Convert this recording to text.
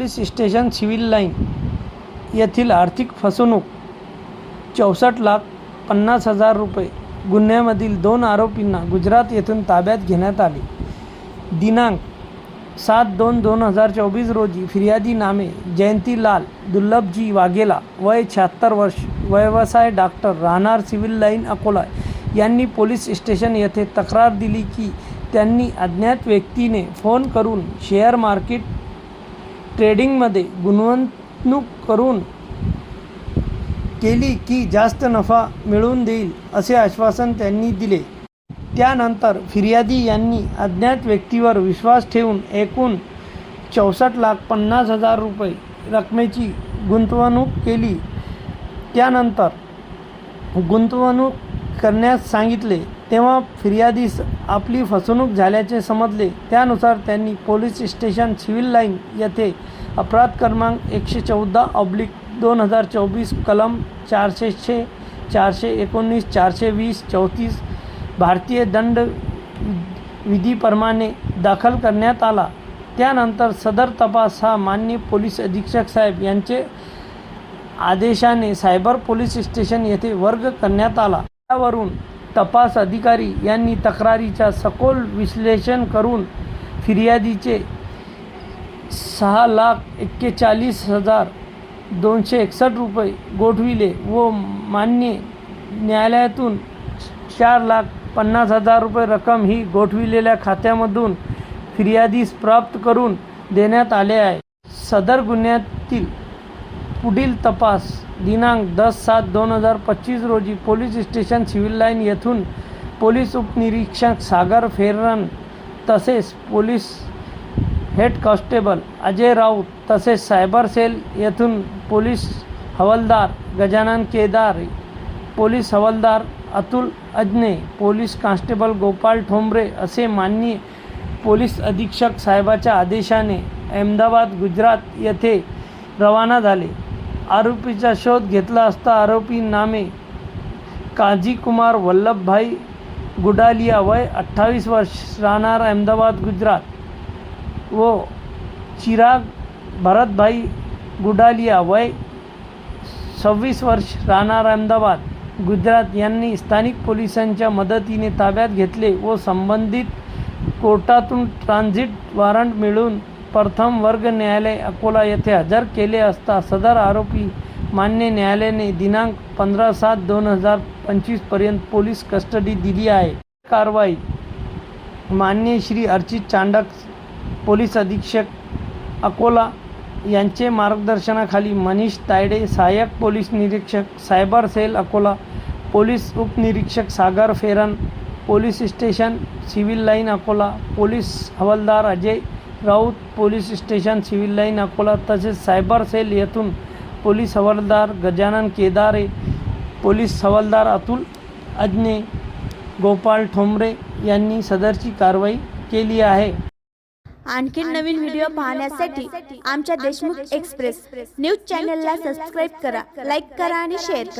Police station civil line येथील आर्थिक फसवणूक चौसष्ट लाख पन्नास हजार रुपये गुन्ह्यामधील दोन आरोपींना गुजरात येथून ताब्यात घेण्यात आले. दिनांक सात दोन दोन हजार चोवीस रोजी फिर्यादी नामे जयंतीलाल दुर्लभजी वाघेला वय शहात्तर वर्ष व्यवसाय डॉक्टर राहणार सिव्हिल लाईन अकोला यांनी पोलीस स्टेशन येथे तक्रार दिली की त्यांनी अज्ञात व्यक्तीने फोन करून शेअर मार्केट ट्रेडिंगमध्ये गुंतवणूक करून केली की जास्त नफा मिळवून देईल असे आश्वासन त्यांनी दिले. त्यानंतर फिर्यादी यांनी अज्ञात व्यक्तीवर विश्वास ठेवून एकूण चौसष्ट लाख पन्नास हजार रुपये रकमेची गुंतवणूक केली. त्यानंतर गुंतवणूक करण्यास सांगितले तेव्हा फिर्यादीस आपली फसवणूक झाल्याचे समजले. त्यानुसार त्यांनी पोलीस स्टेशन सिव्हिल लाईन येथे अपराध क्रमांक एकशे चौदा ऑब्लिक दोन हजार चोवीस कलम चारशे छे चारशे एकोणीस चारशे वीस चौतीस भारतीय दंड विधीप्रमाणे दाखल करण्यात आला. त्यानंतर सदर तपास हा मान्य पोलीस अधीक्षक साहेब यांचे आदेशाने सायबर पोलीस स्टेशन येथे वर्ग करण्यात आला. त्यावरून तपास अधिकारी यांनी तक्रारीच्या सखोल विश्लेषण करून फिर्यादीचे सहा लाख एक्केचाळीस हजार दोनशे एकसष्ट रुपये गोठविले व मान्य न्यायालयातून चार लाख पन्नास हजार रुपये रक्कम ही गोठविलेल्या खात्यामधून फिर्यादीस प्राप्त करून देण्यात आले आहे. सदर गुन्ह्यातील पुढील तपास दिनांक दस सात दोन हजार पच्चीस रोजी पोलीस स्टेशन सिव्हिल लाईन येथून पोलीस उपनिरीक्षक सागर फेरन तसेच police head constable Ajay Raut तसेच सायबर सेल येथून पोलीस हवालदार गजानन केदार पोलीस हवालदार अतुल अजने पोलीस कॉन्स्टेबल गोपाल ठोंबरे असे माननीय पोलीस अधीक्षक साहेबाच्या आदेशाने अहमदाबाद गुजरात येथे रवाना झाले. आरोपीचा शोध घेतला असता आरोपी नामे काजी कुमार वल्लभभाई गुडालिया वय अठ्ठावीस वर्ष राहणार अहमदाबाद गुजरात. व चिराग भरतभाई गुडालिया वय सव्वीस वर्ष राहणार अहमदाबाद गुजरात. यांनी स्थानिक पोलिसांच्या मदतीने ताब्यात घेतले व संबंधित कोर्टातून ट्रान्झिट वॉरंट मिळून प्रथम वर्ग न्यायालय अकोला येथे हजर केले असता सदर आरोपी मान्य न्यायालयाने दिनांक पंधरा सात दोन हजार पंचवीसपर्यंत पोलीस कस्टडी दिली आहे. कारवाई मान्य श्री अर्चित चांडक पोलीस अधीक्षक अकोला यांचे मार्गदर्शनाखाली मनीष तायडे सहाय्यक पोलीस निरीक्षक सायबर सेल अकोला पोलीस उपनिरीक्षक Sagar Feran police station civil line Akola police हवालदार Ajay Raut police station civil line Akola तसेच सायबर सेल येथून पोलीस हवालदार गजानन केदारे पोलीस हवालदार अतुल अजने गोपाळ ठोंबरे यांनी सदरची कारवाई केली आहे. आणखी नवीन व्हिडिओ पाहण्यासाठी आमच्या देशमुख एक्सप्रेस न्यूज चॅनलला सबस्क्राईब करा लाईक करा आणि शेअर करा.